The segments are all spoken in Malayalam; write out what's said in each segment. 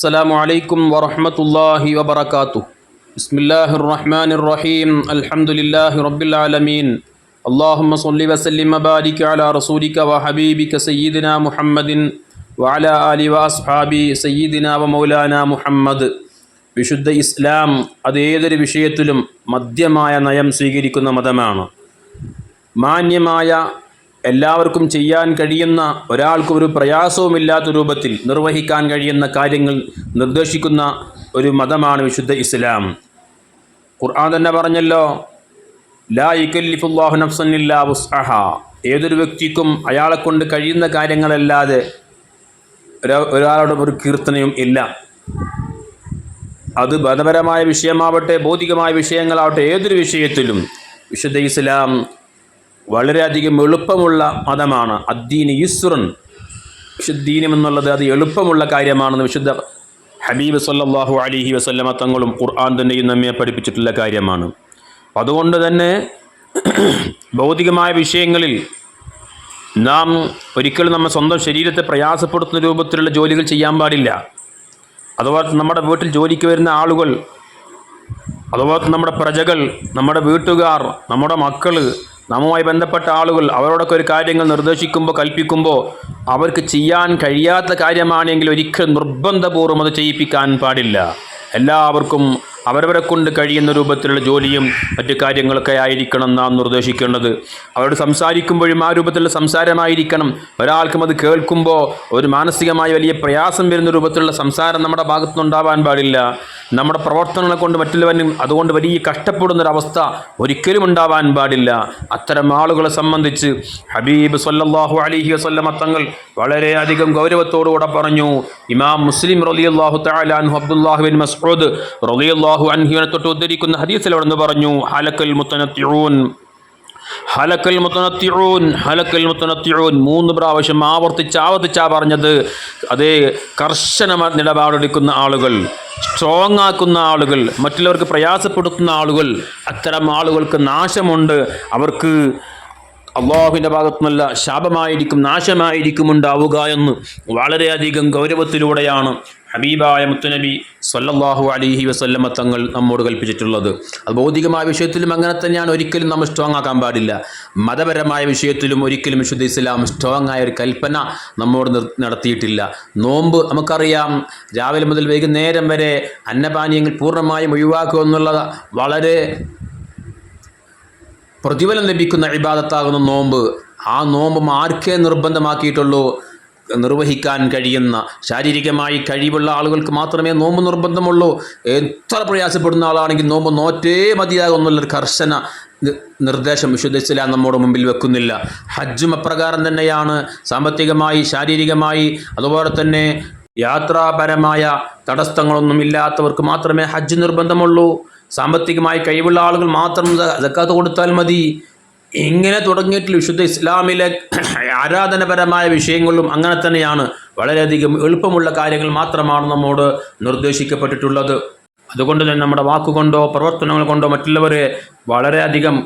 السلام عليكم ورحمة الله وبركاته بسم الله الرحمن الرحيم الحمد لله رب العالمين اللهم صل وسلم وبارك على رسولك وحبيبك سيدنا محمد وعلى آله وأصحابه سيدنا ومولانا محمد വിശുദ്ധ ഇസ്ലാം അത് ഏതൊരു വിഷയത്തിലും മധ്യമായ നയം സ്വീകരിക്കുന്ന മതമാണ് മാന്യമായ എല്ലാവർക്കും ചെയ്യാൻ കഴിയുന്ന ഒരാൾക്കും ഒരു പ്രയാസവുമില്ലാത്ത രൂപത്തിൽ നിർവഹിക്കാൻ കഴിയുന്ന കാര്യങ്ങൾ നിർദ്ദേശിക്കുന്ന ഒരു മതമാണ് വിശുദ്ധ ഇസ്ലാം. ഖുർആൻ തന്നെ പറഞ്ഞല്ലോ ലാ ഇക്കല്ലിഫുല്ലാഹു നഫ്സന്നില്ലാ വുസ്അഹ. ഏതൊരു വ്യക്തിക്കും അയാളെ കൊണ്ട് കഴിയുന്ന കാര്യങ്ങളല്ലാതെ ഒരാ- ഒരാളുടെ ഒരു കീർത്തനയും ഇല്ല. അത് മതപരമായ വിഷയമാവട്ടെ ഭൗതികമായ വിഷയങ്ങളാവട്ടെ ഏതൊരു വിഷയത്തിലും വിശുദ്ധ ഇസ്ലാം വളരെയധികം എളുപ്പമുള്ള മതമാണ് അദ്ദീന് യുസ്റുൻ. വിശുദ്ധീനം എന്നുള്ളത് അത് എളുപ്പമുള്ള കാര്യമാണെന്ന് വിശുദ്ധ ഹബീബ് സല്ലാഹു അലിഹി വസല്ലമ തങ്ങളും ഖുർആൻ തന്നെയും നമ്മെ പഠിപ്പിച്ചിട്ടുള്ള കാര്യമാണ്. അതുകൊണ്ട് തന്നെ ഭൗതികമായ വിഷയങ്ങളിൽ നാം ഒരിക്കലും നമ്മുടെ സ്വന്തം ശരീരത്തെ പ്രയാസപ്പെടുത്തുന്ന രൂപത്തിലുള്ള ജോലികൾ ചെയ്യാൻ പാടില്ല. അതുപോലെ നമ്മുടെ വീട്ടിൽ ജോലിക്ക് വരുന്ന ആളുകൾ അതുപോലെ നമ്മുടെ പ്രജകൾ നമ്മുടെ വീട്ടുകാർ നമ്മുടെ മക്കൾ നമ്മുമായി ബന്ധപ്പെട്ട ആളുകൾ അവരോടൊക്കെ ഒരു കാര്യങ്ങൾ നിർദ്ദേശിക്കുമ്പോൾ കൽപ്പിക്കുമ്പോൾ അവർക്ക് ചെയ്യാൻ കഴിയാത്ത കാര്യമാണെങ്കിൽ ഒരിക്കലും നിർബന്ധപൂർവം അത് ചെയ്യിപ്പിക്കാൻ പാടില്ല. എല്ലാവർക്കും അവരവരെ കൊണ്ട് കഴിയുന്ന രൂപത്തിലുള്ള ജോലിയും മറ്റു കാര്യങ്ങളൊക്കെ ആയിരിക്കണം നാം നിർദ്ദേശിക്കേണ്ടത്. അവരോട് സംസാരിക്കുമ്പോഴും ആ രൂപത്തിലുള്ള സംസാരമായിരിക്കണം. ഒരാൾക്കും അത് കേൾക്കുമ്പോൾ ഒരു മാനസികമായി വലിയ പ്രയാസം വരുന്ന രൂപത്തിലുള്ള സംസാരം നമ്മുടെ ഭാഗത്തുനിന്നുണ്ടാവാൻ പാടില്ല. നമ്മുടെ പ്രവർത്തനങ്ങളെ കൊണ്ട് മറ്റുള്ളവനും അതുകൊണ്ട് വലിയ കഷ്ടപ്പെടുന്നൊരവസ്ഥ ഒരിക്കലും ഉണ്ടാവാൻ പാടില്ല. അത്തരം ആളുകളെ സംബന്ധിച്ച് ഹബീബ് സല്ലാഹു അലിഹി വസല്ലമ തങ്ങൾ വളരെയധികം ഗൗരവത്തോടുകൂടെ പറഞ്ഞു. ഇമാം മുസ്ലിം റളിയല്ലാഹു തആല അൻഹു അബ്ദുല്ലാഹു ബിൻ മസ്ഊദ് റളിയല്ലാഹു അൻഹുവിനെ തൊട്ട് ഉദ്ധരിക്കുന്ന ഹദീസിൽ അവിടുന്ന് പറഞ്ഞു ഹലക്കൽ മുത്തനത്തിഊൻ ഹലക്കൽ മുത്തനത്തിഊൻ ഹലക്കൽ മുത്തനത്തിഊൻ. മൂന്ന് പ്രാവശ്യം ആവർത്തിച്ച് ആവർത്തിച്ചാ പറഞ്ഞത്. അതേ കർശന നിലപാടെടുക്കുന്ന ആളുകൾ സ്ട്രോങ് ആക്കുന്ന ആളുകൾ മറ്റുള്ളവർക്ക് പ്രയാസപ്പെടുത്തുന്ന ആളുകൾ അത്തരം ആളുകൾക്ക് നാശമുണ്ട്. അവർക്ക് അള്ളാഹുവിന്റെ ഭാഗത്തുനിന്നല്ല ശാപമായിരിക്കും നാശമായിരിക്കും ഉണ്ടാവുക എന്ന് വളരെയധികം ഗൗരവത്തിലൂടെയാണ് ഹബീബായ മുത്തുനബി സല്ലല്ലാഹു അലിഹി വസല്ലമ തങ്ങൾ നമ്മോട് കൽപ്പിച്ചിട്ടുള്ളത്. അത് ഭൗതികമായ വിഷയത്തിലും അങ്ങനെ തന്നെയാണ് ഒരിക്കലും നമ്മൾ സ്ട്രോങ് ആക്കാൻ പാടില്ല. മതപരമായ വിഷയത്തിലും ഒരിക്കലും വിശുദ്ധ ഇസ്ലാം സ്ട്രോങ് ആയ ഒരു കൽപ്പന നമ്മോട് നടത്തിയിട്ടില്ല. നോമ്പ് നമുക്കറിയാം രാവിലെ മുതൽ വൈകുന്നേരം വരെ അന്നപാനീയങ്ങൾ പൂർണമായും ഒഴിവാക്കുക എന്നുള്ളത് വളരെ പ്രതിഫലം ലഭിക്കുന്ന ഇബാദത്താകുന്ന നോമ്പ്. ആ നോമ്പ് ആർക്കേ നിർബന്ധമാക്കിയിട്ടുള്ളൂ. നിർവഹിക്കാൻ കഴിയുന്ന ശാരീരികമായി കഴിവുള്ള ആളുകൾക്ക് മാത്രമേ നോമ്പ് നിർബന്ധമുള്ളൂ. എത്ര പ്രയാസപ്പെടുന്ന ആളാണെങ്കിൽ നോമ്പ് നോറ്റേ മതിയാകുന്നുള്ളൊരു കർശന നിർദ്ദേശം വിശുദ്ധ ഇസ്ലാം നമ്മുടെ മുമ്പിൽ വെക്കുന്നില്ല. ഹജ്ജും അപ്രകാരം തന്നെയാണ്. സാമ്പത്തികമായി ശാരീരികമായി അതുപോലെ തന്നെ യാത്രാപരമായ തടസ്സങ്ങളൊന്നും ഇല്ലാത്തവർക്ക് മാത്രമേ ഹജ്ജ് നിർബന്ധമുള്ളൂ. സാമ്പത്തികമായി കഴിവുള്ള ആളുകൾ മാത്രം അതക്കാത്ത കൊടുത്താൽ മതി. ഇങ്ങനെ തുടങ്ങിയിട്ട് വിശുദ്ധ ഇസ്ലാമിലെ ആരാധനപരമായ വിഷയങ്ങളും അങ്ങനെ തന്നെയാണ് വളരെയധികം എളുപ്പമുള്ള കാര്യങ്ങൾ മാത്രമാണ് നമ്മോട് നിർദ്ദേശിക്കപ്പെട്ടിട്ടുള്ളത്. അതുകൊണ്ട് തന്നെ നമ്മുടെ വാക്കുകൊണ്ടോ പ്രവർത്തനങ്ങൾ കൊണ്ടോ മറ്റുള്ളവരെ വളരെയധികം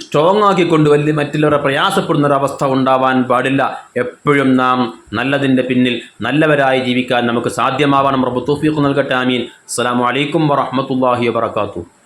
സ്ട്രോങ് ആക്കിക്കൊണ്ട് വലിയ മറ്റുള്ളവരെ പ്രയാസപ്പെടുന്ന ഒരു അവസ്ഥ ഉണ്ടാവാൻ പാടില്ല. എപ്പോഴും നാം നല്ലതിന്റെ പിന്നിൽ നല്ലവരായി ജീവിക്കാൻ നമുക്ക് സാധ്യമാവണം. റബ്ബ് തൗഫീഖ് നൽകട്ടെ. ആമീൻ. അസ്സലാമു അലൈക്കും വറഹ്മത്തുള്ളാഹി വബറകാതുഹു.